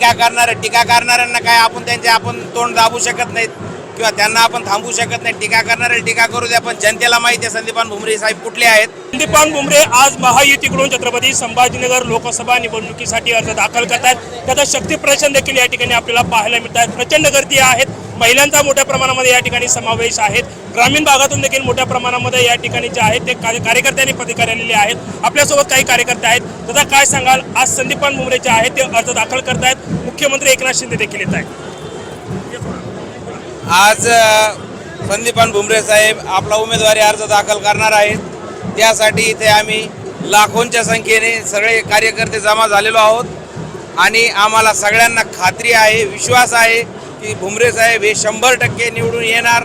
टीका करणारे टीका करणाऱ्यांना काय आपण त्यांचे आपण तोंड दाबू शकत नाहीत किंवा त्यांना आपण थांबू शकत नाही. टीका करणारे टीका करू द्या पण जनतेला माहिती आहे संदीपान भुमरे साहेब कुठले आहेत? संदीपान भुमरे आज महायुतीकडून छत्रपती संभाजीनगर लोकसभा निवडणुकीसाठी अर्ज दाखल करतात त्याचा शक्ती प्रदर्शन देखील या ठिकाणी आपल्याला पाहायला मिळतात प्रचंड गर्दी आहेत. महिलांचा मोठ्या प्रमाणामध्ये या ठिकाणी समावेश आहेत ग्रामीण भागातून देखील मोठ्या प्रमाणामध्ये या ठिकाणी जे आहेत ते कार्यकर्त्यांनी कार्यकर्ते आणि पदाधिकारी आलेले आहेत. आपल्यासोबत काही कार्यकर्ते आहेत. दादा काय सांगाल? आज संदीपान मुंबरे जे आहेत ते अर्ज दाखल करतायत. मुख्यमंत्री एकनाथ शिंदे देखील येत आहेत. आज संदीपान भुमरे साहेब आपला उमेदवारी अर्ज दाखल करणार आहेत. त्यासाठी इथे आम्ही लाखोंच्या संख्येने सगळे कार्यकर्ते जमा झालेलो आहोत. आणि आम्हाला सगळ्यांना खात्री आहे विश्वास आहे की भुमरे साहेब हे शंभर टक्के निवडून येणार.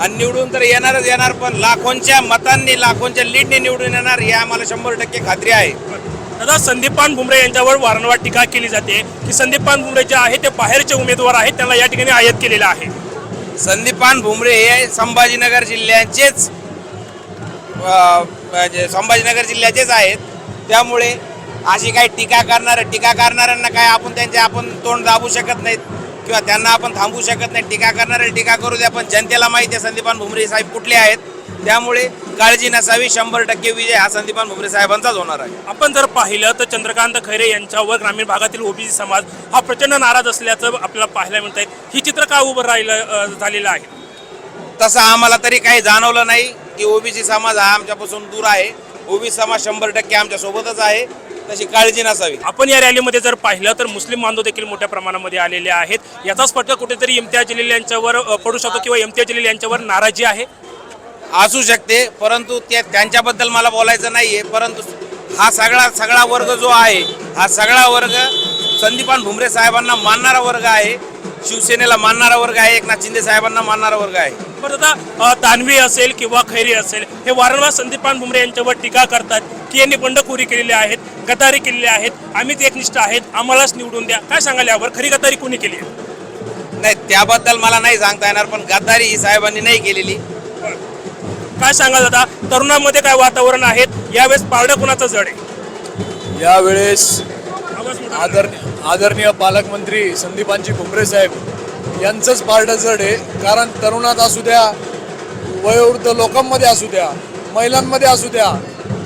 आणि निवडून तर येणारच येणार पण लाखोंच्या मतांनी लाखोंच्या लीडने निवडून येणार हे आम्हाला शंभर टक्के खात्री आहे. दादा संदीपान भुमरे यांच्यावर वारंवार टीका केली जाते की संदीपान भुमरे जे आहे ते बाहेरचे उमेदवार आहेत त्यांना या ठिकाणी आयात केलेलं आहे. संदीपान भुमरे हे संभाजीनगर जिल्ह्याचेच म्हणजे संभाजीनगर जिल्ह्याचेच आहेत. त्यामुळे अशी काही टीका करणारे टीका करणाऱ्यांना काय आपण त्यांचे आपण तोंड दाबू शकत नाहीत. किंवा त्यांना आपण थांबवू शकत नाही. टीका करणारे टीका करू द्या पण जनतेला माहिती आहे संदीपान भुमरे साहेब कुठले आहेत. त्यामुळे काळजी नसावी शंभर टक्के विजय हा संदीपान भुमरे साहेबांचाच होणार आहे. आपण जर पाहिलं तर चंद्रकांत खैरे यांच्यावर ग्रामीण भागातील ओबीसी समाज हा प्रचंड नाराज असल्याचं आपल्याला पाहायला मिळत आहे ही चित्र का उभं राहिलं झालेलं आहे? तसं आम्हाला तरी काही जाणवलं नाही की ओबीसी समाज हा आमच्यापासून दूर आहे. ओबीसी समाज शंभर टक्के आमच्या सोबतच आहे. तशी काळजी नसावी. आपण या रॅलीमध्ये जर पाहिलं तर मुस्लिम बांधव देखील मोठ्या प्रमाणामध्ये आलेले आहेत. याचाच फटका कुठेतरी इम्तियाज जलील यांच्यावर पडू शकतो किंवा इम्तियाज जलील यांच्यावर नाराजी आहे? असू शकते परंतु ते त्यांच्याबद्दल मला बोलायचं नाहीये. परंतु हा सगळा सगळा वर्ग जो आहे हा सगळा वर्ग संदीपान भुमरे साहेबांना मानणारा वर्ग आहे. शिवसेनेला मानणारा वर्ग आहे एकनाथ शिंदे साहेबांना मानणारा वर्ग आहे. बरं आता दानवे असेल किंवा खैरी असेल हे वारंवार संदीपान भुमरे यांच्यावर टीका करतात. की यांनी बंडखोरी केलेली आहेत गद्दारी केलेली आहेत आम्हीच एकनिष्ठ आहेत आम्हालाच निवडून द्या. काय सांगाल यावर? खरी गद्दारी कोणी केली आहे? नाही त्याबद्दल मला नाही सांगता येणार पण गद्दारी ही साहेबांनी नाही केलेली. काय सांगाल दादा? तरुणांमध्ये काय वातावरण आहेत यावेळेस पारडं कुणाचं जड आहे? यावेळेस आदर आदरणीय आदरणीय पालकमंत्री संदीपांजी भुमरे साहेब यांचंच पारडं जड आहे. कारण तरुणात असू द्या वयोवृद्ध लोकांमध्ये असू द्या महिलांमध्ये असू द्या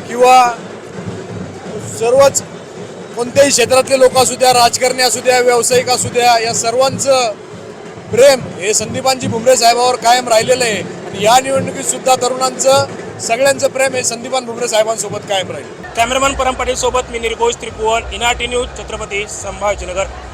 किंवा सर्वच कोणत्याही क्षेत्रातले लोक असू द्या राजकारणी असू द्या व्यावसायिक असू द्या या सर्वांचं प्रेम हे संदीपांची भुमरे साहेबावर कायम राहिलेलं आहे. आणि या निवडणुकीत सुद्धा तरुणांचं सगळ्यांचं प्रेम हे संदीपान भुमरे साहेबांसोबत कायम राहील. कॅमेरामॅन परम पाटील सोबत मी निर्घोष त्रिभुवन इनाटी न्यूज छत्रपती संभाजीनगर.